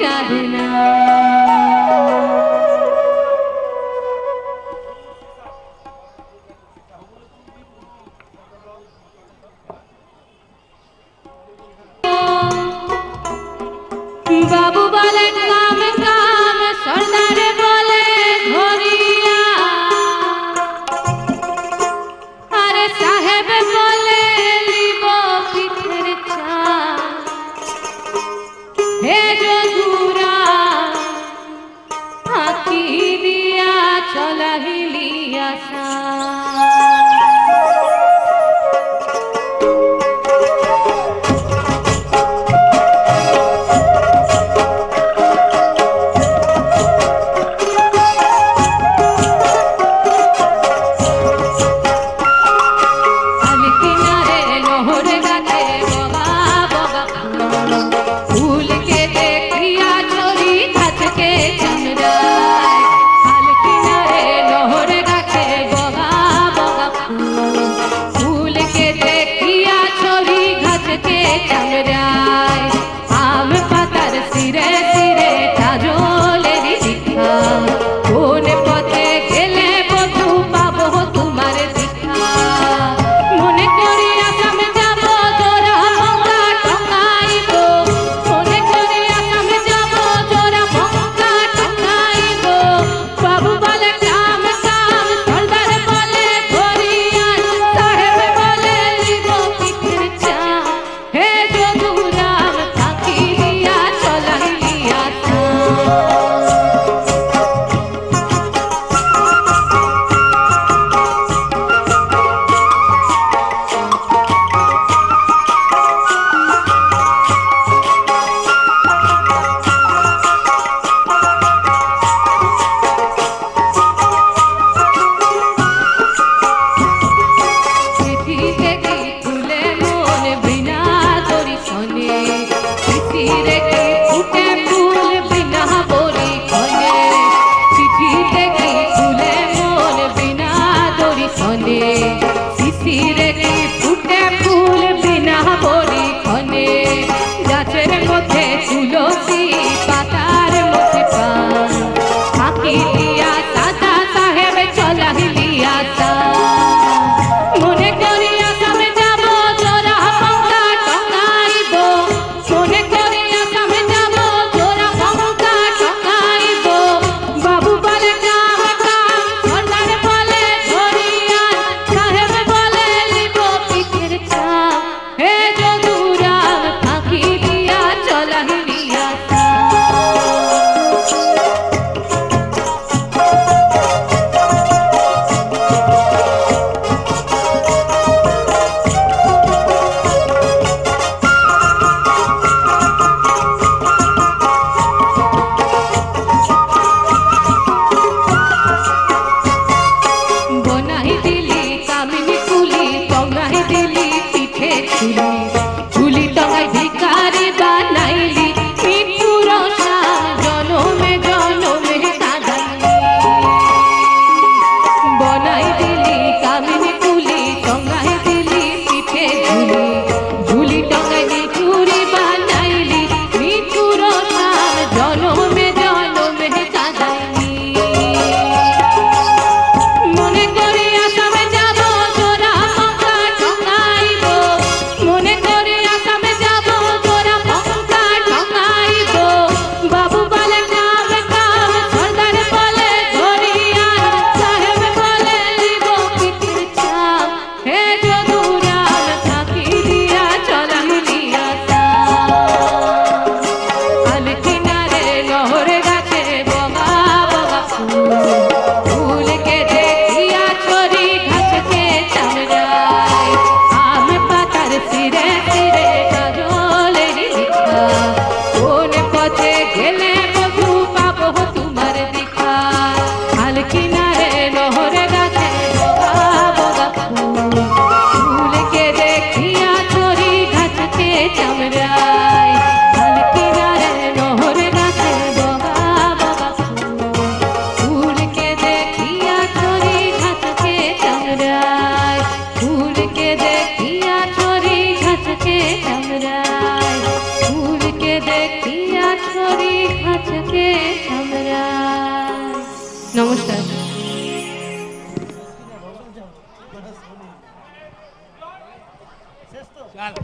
সাধনা বাবু বলেন, কাম কাম, সর্দারে বলে ধরিয়া। আরে সাহেব বলে লিব পিঠের চা হে চলাহিলি আশা। কামিনী রে கால்